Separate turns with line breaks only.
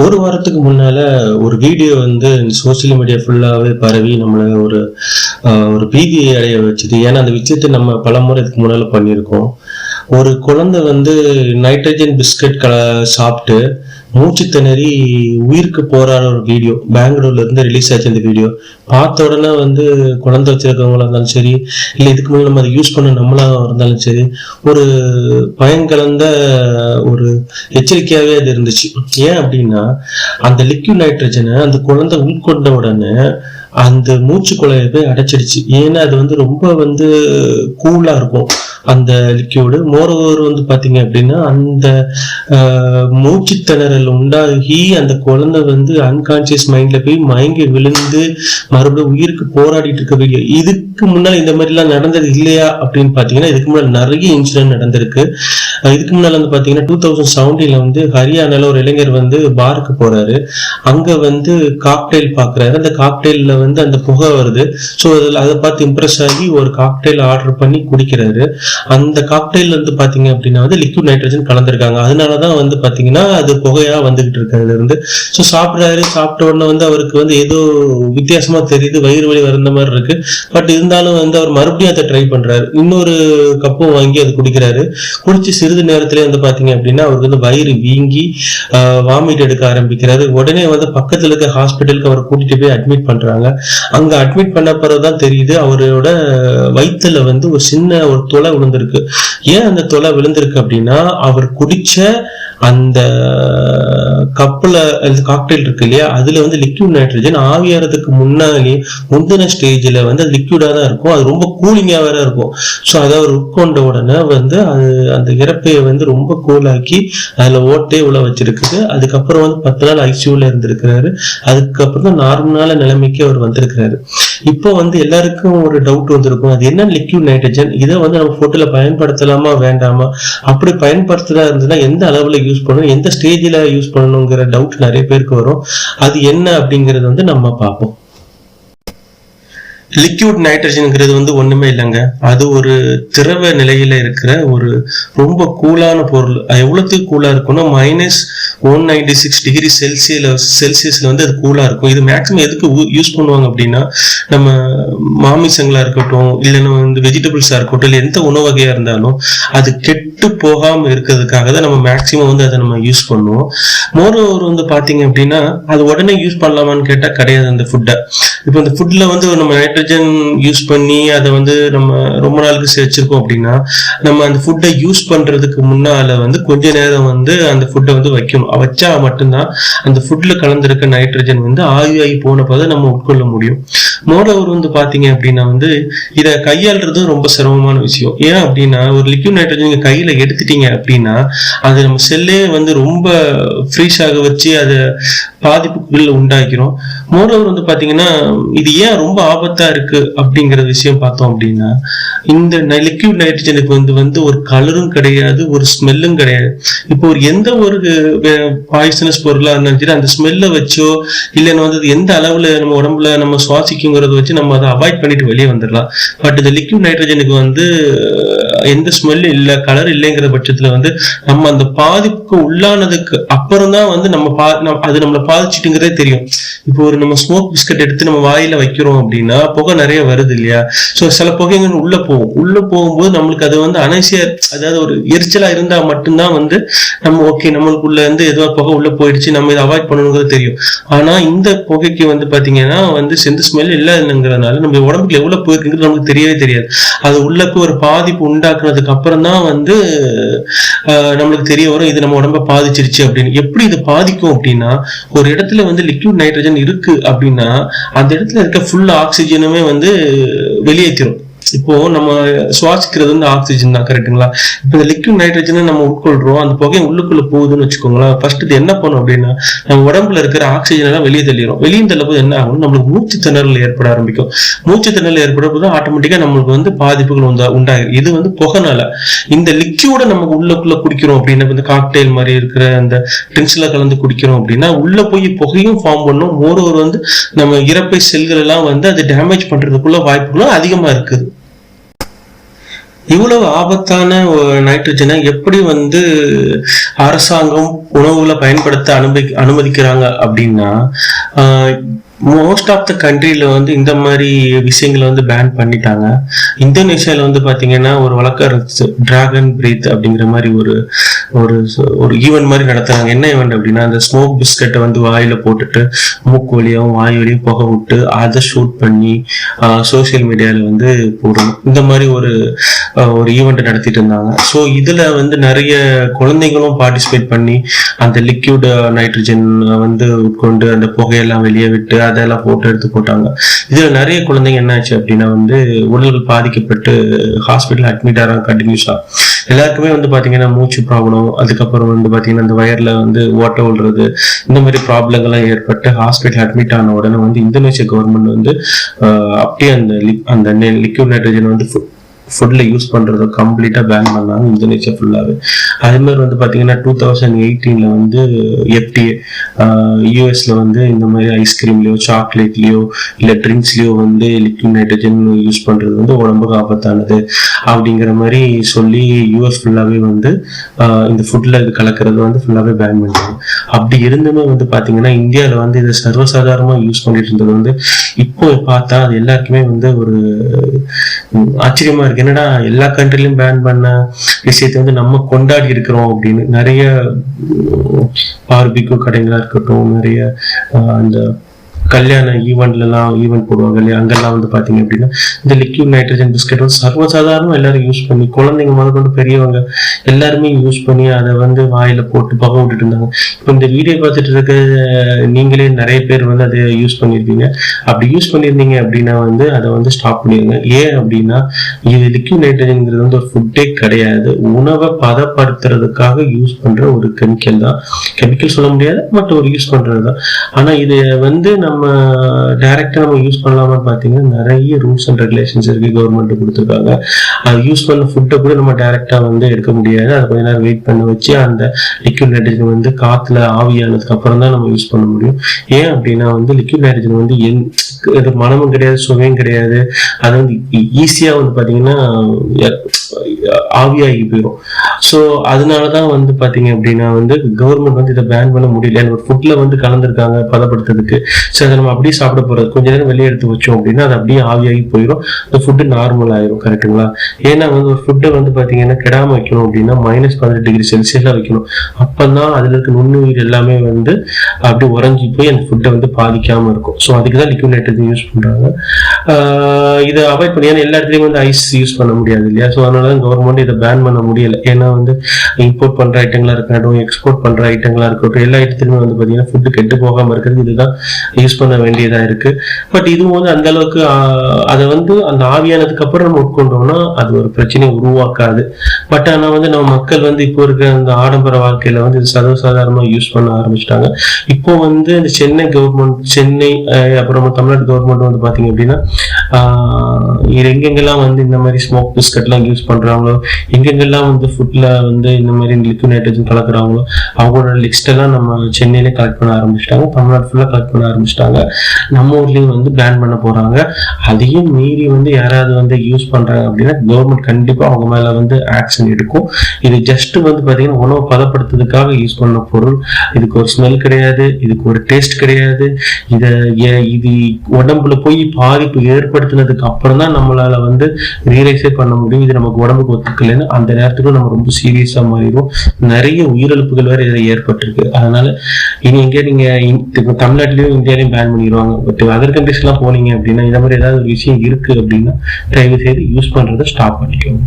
ஒரு வாரத்துக்கு முன்னால ஒரு வீடியோ வந்து சோசியல் மீடியா ஃபுல்லாவே பரவி நம்மளை ஒரு ஒரு பீதியை அடைய வச்சுது. ஏன்னா அந்த விஷயத்தை நம்ம பல முறை இதுக்கு முன்னால பண்ணியிருக்கோம். ஒரு குழந்தை வந்து நைட்ரஜன் பிஸ்கட் க சாப்பிட்டு மூச்சு திணறி உயிருக்கு போராட ஒரு வீடியோ பெங்களூர்ல இருந்து ரிலீஸ் ஆச்சு அந்த வீடியோ பார்த்த உடனே வந்து குழந்தை வச்சிருக்கவங்களா இருந்தாலும் சரி இல்லை இதுக்கு முன்னாடி நம்ம அதை யூஸ் பண்ண நம்மளா இருந்தாலும் சரி ஒரு பயங்கலந்த ஒரு எச்சரிக்கையாவே அது இருந்துச்சு. ஏன் அப்படின்னா அந்த லிக்விட் நைட்ரஜனை அந்த குழந்தை உட்கொண்ட உடனே அந்த மூச்சு குழாயை போய் அடைச்சிடுச்சு. ஏன்னா அது வந்து ரொம்ப வந்து கூலா இருக்கும். அந்த லிக்யூடு. மோரோவர் வந்து பாத்தீங்க அப்படின்னா அந்த ஆஹ், மூச்சு திணறல் உண்டாகி அந்த குழந்தை வந்து அன்கான்சியஸ் மைண்ட்ல போய் மயங்கி விழுந்து மறுபடியும் உயிருக்கு போராடிட்டு இருக்க வீடியோ இதுக்கு முன்னால் இந்த மாதிரி எல்லாம் நடந்தது இல்லையா அப்படின்னு பாத்தீங்கன்னா இதுக்கு முன்னாடி நிறைய இன்சிடென்ட் நடந்திருக்கு. இதுக்கு முன்னால வந்து பாத்தீங்கன்னா டூ தௌசண்ட் செவன்டீன்ல வந்து ஹரியானால ஒரு இளைஞர் வந்து பாருக்கு போறாரு. அங்க வந்து காக்டெயில் பாக்குறாரு. அந்த காக்டெயில்ல வந்து அந்த புகை வருது. ஸோ அதில் அதை பார்த்து இம்ப்ரெஸ் ஆகி ஒரு காக்டெயில் ஆர்டர் பண்ணி குடிக்கிறாரு. அந்த காக்டெயில் வந்து பாத்தீங்க அப்படின்னா வந்து லிக்விட் நைட்ரஜன் கலந்துருக்காங்க. அதனாலதான் வந்து பாத்தீங்கன்னா அது புகையா வந்துகிட்டு இருக்கு அதுல இருந்து. ஸோ சாப்பிட்றாரு சாப்பிட்ட உடனே வந்து அவருக்கு வந்து ஏதோ வித்தியாசமா தெரியுது வயிறு வலி வந்த மாதிரி இருக்கு. பட் இருந்தாலும் வந்து அவர் மறுபடியும் அதை ட்ரை பண்றாரு. இன்னொரு கப்பும் வாங்கி அது குடிக்கிறாரு. குடிச்சு சிறிது நேரத்திலே வந்து பாத்தீங்க அப்படின்னா அவருக்கு வந்து வயிறு வீங்கி வாமிட் எடுக்க ஆரம்பிக்கிறாரு. உடனே வந்து பக்கத்துல இருக்க ஹாஸ்பிட்டலுக்கு அவர் கூட்டிட்டு போய் அட்மிட் பண்றாங்க. அங்க அட்மிட் பண்ண பிறகுதான் தெரியுது அவரோட வயித்துல வந்து ஒரு சின்ன ஒரு துளை விழுந்திருக்கு. ஏன் அந்த தொலை விழுந்திருக்கு அப்படின்னா அவர் குடிச்ச அந்த கப்புல காக்டெயில் இருக்கு இல்லையா? அதுல வந்து லிக்யூட் நைட்ரஜன் ஆவியாறதுக்கு முன்னாடி முந்தின ஸ்டேஜ்ல வந்து அது லிக்விடா தான் இருக்கும். அது ரொம்ப கூலிங்கா வேற இருக்கும். ஸோ அதை அவர் உட்கொண்ட உடனே வந்து அது அந்த இறப்பையை வந்து ரொம்ப கூலாக்கி அதுல ஓட்டே உள்ள வச்சிருக்குது. அதுக்கப்புறம் வந்து பத்து நாள் ஐசியூல இருந்திருக்கிறாரு. அதுக்கப்புறம் தான் நார்மலான நிலைமைக்கு அவர் வந்திருக்கிறாரு. இப்போ வந்து எல்லாருக்கும் ஒரு டவுட் வந்திருக்கும். அது என்ன லிக்யூட் நைட்ரஜன் இதை வந்து நம்ம போட்டோல பயன்படுத்தலாமா வேண்டாமா? அப்படி பயன்படுத்துறதா இருந்ததுன்னா எந்த அளவுல யூஸ் பண்ணணும் எந்த ஸ்டேஜ்ல யூஸ் பண்ணணுங்கிற டவுட் நிறைய பேருக்கு வரும். அது என்ன அப்படிங்கறது வந்து நம்ம பார்ப்போம். லிக்யூட் நைட்ரஜன்ங்கிறது வந்து ஒண்ணுமே இல்லைங்க. அது ஒரு திரவ நிலையில இருக்கிற ஒரு ரொம்ப கூலான பொருள். அது கூலா இருக்கும்னா minus one ninety six degree செல்சியல செல்சியஸ்ல வந்து அது கூலா இருக்கும். இது மேக்ஸிமம் எதுக்கு யூஸ் பண்ணுவாங்க அப்படின்னா நம்ம மாமிசங்களா இருக்கட்டும் இல்லைன்னா வந்து வெஜிடபிள்ஸா இருக்கட்டும் இல்லை எந்த உணவு வகையா இருந்தாலும் அது கெட்டு போகாம இருக்கிறதுக்காக தான் நம்ம மேக்சிமம் வந்து அதை நம்ம யூஸ் பண்ணுவோம். மோரோவர் வந்து பாத்தீங்க அப்படின்னா அது உடனே யூஸ் பண்ணலாமான்னு கேட்டா கிடையாது அந்த ஃபுட்டை இப்போ இந்த ஃபுட்ல வந்து நம்ம நைட்ரஜன் யூஸ் பண்ணி அதை வந்து நம்ம ரொம்ப நாளுக்கு வச்சிருக்கோம் அப்படின்னா நம்ம அந்த ஃபுட்டை யூஸ் பண்றதுக்கு முன்னால வந்து கொஞ்ச நேரம் வந்து அந்த ஃபுட்டை வந்து வைக்கணும். வச்சா மட்டும்தான் அந்த ஃபுட்ல கலந்திருக்க நைட்ரஜன் வந்து ஆவியாகி போனப்போ தான் நம்ம உட்கொள்ள முடியும். மோரோவர் வந்து பாத்தீங்க அப்படின்னா வந்து இதை கையாளுறது ரொம்ப சிரமமான விஷயம். ஏன் அப்படின்னா ஒரு லிக்யூட் நைட்ரஜன் நீங்க கையில எடுத்துட்டீங்க அப்படின்னா அது நம்ம செல்லே வந்து ரொம்ப ஃப்ரீஸ் ஆக வச்சு அதை பாதிப்புக்குள்ள உண்டாக்கிறோம் மோரோவர் வந்து பாத்தீங்கன்னா இது ஏன் ரொம்ப ஆபத்தா இருக்கு அப்படிங்கிற விஷயம் பார்த்தோம் அப்படின்னா இந்த லிக்யூட் நைட்ரஜனுக்கு வந்து வந்து ஒரு கலரும் கிடையாது ஒரு ஸ்மெல்லும் கிடையாது. இப்போ ஒரு எந்த ஒரு பாய்சனஸ் பொருளா இருந்தாலும் சரி அந்த ஸ்மெல்ல வச்சோ இல்லைன்னா வந்து எந்த அளவுல நம்ம உடம்புல நம்ம சுவாசிக்கும் சுவாசிக்குங்கிறத வச்சு நம்ம அதை அவாய்ட் பண்ணிட்டு வெளியே வந்துடலாம். பட் இந்த லிக்விட் நைட்ரஜனுக்கு வந்து எந்த ஸ்மெல்லும் இல்லை கலர் இல்லைங்கிற பட்சத்துல வந்து நம்ம அந்த பாதிப்புக்கு உள்ளானதுக்கு அப்புறம் தான் வந்து நம்ம பா நம்ம- அது நம்மளை பாதிச்சுட்டுங்கிறதே தெரியும். இப்போ ஒரு நம்ம ஸ்மோக் பிஸ்கட் எடுத்து நம்ம வாயில வைக்கிறோம் அப்படின்னா புகை நிறைய வருது இல்லையா? ஸோ சில புகைகள் உள்ள போகும். உள்ள போகும்போது நம்மளுக்கு அது வந்து அனைசியா அதாவது ஒரு எரிச்சலா இருந்தா மட்டும்தான் வந்து நம்ம ஓகே நம்மளுக்குள்ள இருந்து ஏதோ புகை உள்ள போயிடுச்சு நம்ம இதை அவாய்ட் பண்ணணுங்கிறது தெரியும். ஆனா இந்த புகைக்கு வந்து பாத்தீங்கன்னா வந்து செந்த ஸ்மெல் இல்லைங்கிறதுனால நம்ம உடம்புக்கு எவ்வளவு போயிருக்குங்கிறது நமக்கு தெரியவே தெரியாது. அது உள்ள போய் ஒரு பாதிப்பு உண்டாக்குனதுக்கு அப்புறம் தான் வந்து ஆஹ், நம்மளுக்கு தெரிய வரும் இது நம்ம உடம்ப பாதிச்சிருச்சு அப்படின்னு. எப்படி இது பாதிக்கும் அப்படின்னா ஒரு இடத்துல வந்து லிக்விட் நைட்ரஜன் இருக்கு அப்படின்னா அந்த இடத்துல இருக்க ஃபுல் ஆக்சிஜனுமே வந்து வெளியேற்றிடும் இப்போ நம்ம சுவாசிக்கிறது வந்து ஆக்சிஜன் தான் கரெக்ட்டுங்களா இப்போ இந்த லிக்விட் நைட்ரஜனை நம்ம உட்கொள்றோம் அந்த புகையை உள்ளுக்குள்ள போகுதுன்னு வச்சுக்கோங்களேன் ஃபர்ஸ்ட் இது என்ன பண்ணும் அப்படின்னா நம்ம உடம்புல இருக்கிற ஆக்சிஜன் எல்லாம் வெளியே தள்ளிடும் வெளியே தள்ளும்போது என்ன ஆகும்? நம்மளுக்கு மூச்சு திணறல் ஏற்பட ஆரம்பிக்கும். மூச்சு திணறல் ஏற்படும் போது ஆட்டோமேட்டிக்கா நம்மளுக்கு வந்து பாதிப்புகள் உண்டா உண்டாகிடும் இது வந்து புகைனால. இந்த லிக்யூட நம்ம உள்ளக்குள்ள குடிக்கிறோம் அப்படின்னா இந்த காக்டெயில் மாதிரி இருக்கிற அந்த ட்ரிங்க்ஸ்ல கலந்து குடிக்கிறோம் அப்படின்னா உள்ள போய் புகையும் ஃபார்ம் பண்ணும். மோரோவர் வந்து நம்ம இறப்பை செல்கள் எல்லாம் வந்து அது டேமேஜ் பண்றதுக்குள்ள வாய்ப்புகளும் அதிகமா இருக்குது. இவ்வளவு ஆபத்தான நைட்ரஜனை எப்படி வந்து அரசாங்கம் உணவுல பயன்படுத்த அனுமதி அனுமதிக்கிறாங்க அப்படின்னா மோஸ்ட் ஆஃப் த கண்ட்ரியில் வந்து இந்த மாதிரி விஷயங்களை வந்து பேன் பண்ணிட்டாங்க. இந்தோனேஷியால வந்து பாத்தீங்கன்னா ஒரு வழக்கம் டிராகன் பிரீத் அப்படிங்கிற மாதிரி ஒரு ஒரு ஒரு ஈவெண்ட் மாதிரி நடத்துறாங்க. என்ன ஈவெண்ட் அப்படின்னா அந்த ஸ்மோக் பிஸ்கட்டை வந்து வாயில போட்டுட்டு மூக்கு வழியாகவும் வாய் வழியும் புகை விட்டு அதை ஷூட் பண்ணி சோசியல் மீடியால வந்து போடணும். இந்த மாதிரி ஒரு ஒரு ஈவெண்ட் நடத்திட்டு இருந்தாங்க. ஸோ இதுல வந்து நிறைய குழந்தைங்களும் பார்ட்டிசிபேட் பண்ணி அந்த லிக்யூட் நைட்ரஜன் வந்து உட்கொண்டு அந்த புகையெல்லாம் வெளியே விட்டு அதெல்லாம் போட்டோ எடுத்து போட்டாங்க. இதுல நிறைய குழந்தைங்க என்ன ஆச்சு அப்படின்னா வந்து உடல்கள் பாதிக்கப்பட்டு ஹாஸ்பிட்டல் அட்மிட் ஆகிறாங்க கண்டினியூஸா எல்லாருக்குமே வந்து பாத்தீங்கன்னா மூச்சு ப்ராப்ளம் அதுக்கப்புறம் வந்து பாத்தீங்கன்னா அந்த வயர்ல வந்து ஓட்ட விடுறது இந்த மாதிரி ப்ராப்ளங்கள்லாம் ஏற்பட்டு ஹாஸ்பிட்டல் அட்மிட் ஆன உடனே வந்து இந்தோனேஷியா கவர்மெண்ட் வந்து ஆஹ், அப்படியே அந்த அந்த லிக்யூட் நைட்ரஜன் வந்து ஃபுட்ல யூஸ் பண்றதை கம்ப்ளீட்டா பேன் பண்ணாங்க இந்தோனேஷியா ஃபுல்லாவே அதே மாதிரி வந்து பாத்தீங்கன்னா டூ தௌசண்ட் எயிட்டீன்ல வந்து எஃப்டிஏ யூஎஸ்ல வந்து இந்த மாதிரி ஐஸ்கிரீம்லயோ சாக்லேட்லயோ இல்ல ட்ரிங்க்ஸ்லயோ வந்து லிக்விட் நைட்ரஜன் யூஸ் பண்றது வந்து உடம்புக்கு ஆபத்தானது அப்படிங்கிற மாதிரி சொல்லி யூஎஸ் ஃபுல்லாவே வந்து இந்த ஃபுட்ல இது கலக்கிறது வந்து ஃபுல்லாவே பேன் பண்ணாங்க அப்படி இருந்துமே வந்து பாத்தீங்கன்னா இந்தியாவில் வந்து இதை சர்வசாதாரணமா யூஸ் பண்ணிட்டு இருந்தது வந்து இப்போ பார்த்தா அது எல்லாருக்குமே வந்து ஒரு ஆச்சரியமா இருக்கு. என்னடா எல்லா கண்ட்ரிலையும் பேன் பண்ண விஷயத்தை வந்து நம்ம கொண்டாடி இருக்கிறோம் அப்படின்னு நிறைய பார்பிக்கு கடைகளா இருக்கட்டும் நிறைய அந்த கல்யாண ஈவெண்ட்லலாம் ஈவெண்ட் போடுவாங்க இல்லையா? அங்கெல்லாம் வந்து பார்த்தீங்க அப்படின்னா இந்த லிக்யூட் நைட்ரஜன் பிஸ்கெட் வந்து சர்வசாதாரணம் எல்லாரும் யூஸ் பண்ணி குழந்தைங்க முதல் கொண்டு பெரியவங்க எல்லாருமே யூஸ் பண்ணி அதை வந்து வாயில போட்டு பக விட்டுட்டு இருந்தாங்க. இப்போ இந்த வீடியோ பார்த்துட்டு இருக்க நீங்களே நிறைய பேர் வந்து அதை யூஸ் பண்ணியிருப்பீங்க அப்படி யூஸ் பண்ணியிருந்தீங்க அப்படின்னா வந்து அதை வந்து ஸ்டாப் பண்ணிடுங்க ஏன் அப்படின்னா இது லிக்யூட் நைட்ரஜன்ங்கிறது வந்து ஒரு ஃபுட்டே கிடையாது. உணவை பதப்படுத்துறதுக்காக யூஸ் பண்ற ஒரு கெமிக்கல் தான். கெமிக்கல் சொல்ல முடியாது பட் ஒரு யூஸ் பண்றது தான் ஆனா இது வந்து நம்ம டைரக்டா நம்ம யூஸ் பண்ணலாமான்னு பாத்தீங்கன்னா நிறைய ரூல்ஸ் அண்ட் ரெகுலேஷன்ஸ் இருக்கு கவர்மெண்ட் கொடுத்துருக்காங்க. அது யூஸ் பண்ண ஃபுட்டை கூட நம்ம டைரக்டா வந்து எடுக்க முடியாது. அதை கொஞ்ச நேரம் வெயிட் பண்ண வச்சு அந்த லிக்விட் நைட்ரஜன் வந்து காத்துல ஆவியானதுக்கு அப்புறம் தான் நம்ம யூஸ் பண்ண முடியும். ஏன் அப்படின்னா வந்து லிக்விட் நைட்ரஜன் வந்து எந் இது மனமும் கிடையாது சுவையும் கிடையாது. அது வந்து e, ஈஸியா வந்து பாத்தீங்கன்னா ஆவியாகி போயிடும் ஸோ அதனாலதான் வந்து பாத்தீங்க அப்படின்னா வந்து கவர்மெண்ட் வந்து இதை பேன் பண்ண முடியல. ஏன்னா ஃபுட்ல வந்து கலந்துருக்காங்க பதப்படுத்துறதுக்கு. ஸோ அதை நம்ம அப்படியே சாப்பிட போறது. கொஞ்ச நேரம் வெளியே எடுத்து வச்சோம் அப்படின்னா அது அப்படியே ஆவியாகி போயிடும் அந்த ஃபுட்டு நார்மல் ஆயிரும் கரெக்ட்டுங்களா ஏன்னா வந்து ஒரு ஃபுட்டை வந்து பாத்தீங்கன்னா கிடாம வைக்கணும் அப்படின்னா மைனஸ் பதினெட்டு டிகிரி செல்சியஸ்ல வைக்கணும். அப்பதான் அதுல இருக்க நுண்ணுயிர் எல்லாமே வந்து அப்படி உறைஞ்சி போய் அந்த ஃபுட்டை வந்து பாதிக்காம இருக்கும். ஸோ அதுக்கு தான் லிக்விட் நைட்ரஜன் யூஸ் பண்றாங்க. இதை அவாய்ட் பண்ணி ஏன்னா எல்லா இடத்துலயும் வந்து ஐஸ் யூஸ் பண்ண முடியாது இல்லையா? ஸோ அதனால தான் கவர்மெண்ட் இதை பேன் பண்ண முடியல. ஏன்னா வந்து இம்போர்ட் பண்ற ஐட்டங்களா இருக்கட்டும் எக்ஸ்போர்ட் பண்ற ஐட்டங்களா இருக்கட்டும் எல்லா இடத்துலயுமே வந்து பாத்தீங்கன்னா ஃபுட்டு கெட்டு போகாம இருக்கிறது இதுதான் யூஸ் பண்ண வேண்டியதா இருக்கு. பட் இதுவும் வந்து அந்த அளவுக்கு அதை வந்து அந்த ஆவியானதுக்கு அப்புறம் நம்ம உட்கொண்டோம்னா அது ஒரு பிரச்சனையை உருவாக்காது. பட் ஆனா வந்து நம்ம மக்கள் வந்து இப்போ இருக்கிற அந்த ஆடம்பர வாழ்க்கையில வந்து இது சர்வசாதாரணமா யூஸ் பண்ண ஆரம்பிச்சிட்டாங்க. இப்போ வந்து இந்த சென்னை கவர்மெண்ட் சென்னை அப்புறம் அப்புறமா தமிழ்நாடு கவர்மெண்ட் வந்து பாத்தீங்க அப்படின்னா எங்கெங்கெல்லாம் வந்து இந்த மாதிரி ஸ்மோக் பிஸ்கட்லாம் யூஸ் பண்ணுறாங்களோ எங்கெங்கெல்லாம் வந்து ஃபுட்டில் வந்து இந்த மாதிரி லிக்விட் நைட்ரஜன் கலக்குறாங்களோ அவங்களோட லிஸ்ட்டெல்லாம் நம்ம சென்னையிலே கலெக்ட் பண்ண ஆரம்பிச்சிட்டாங்க. தமிழ்நாடு ஃபுல்லாக கலெக்ட் பண்ண ஆரம்பிச்சிட்டாங்க. நம்ம ஊர்லேயும் வந்து பேன் பண்ண போகிறாங்க அதையும் மீறி வந்து யாராவது வந்து யூஸ் பண்ணுறாங்க அப்படின்னா கவர்மெண்ட் கண்டிப்பாக அவங்க மேலே வந்து ஆக்ஷன் எடுக்கும். இது ஜஸ்ட் வந்து பார்த்தீங்கன்னா உணவு பதப்படுத்துறதுக்காக யூஸ் பண்ண பொருள். இதுக்கு ஒரு ஸ்மெல் கிடையாது. இதுக்கு ஒரு டேஸ்ட் கிடையாது. இதை இது உடம்புல போய் பாதிப்பு பயன்படுத்தினதுக்கு அப்புறம் தான் நம்மளால வந்து ரியலைஸே பண்ண முடியும். இது நமக்கு உடம்புக்கு ஒத்துக்கலைன்னு அந்த நேரத்துக்கு நம்ம ரொம்ப சீரியஸா மாறிடும் நிறைய உயிரிழப்புகள் வேற இதில் ஏற்பட்டிருக்கு. அதனால இனி எங்க நீங்க தமிழ்நாட்டிலயும் இந்தியாலையும் பேன் பண்ணிடுவாங்க. பட் அதர் கண்ட்ரிஸ் எல்லாம் போனீங்க அப்படின்னா இந்த மாதிரி ஏதாவது ஒரு விஷயம் இருக்கு அப்படின்னா தயவு செய்து யூஸ் பண்றதை ஸ்டாப் பண்ணிக்கோங்க.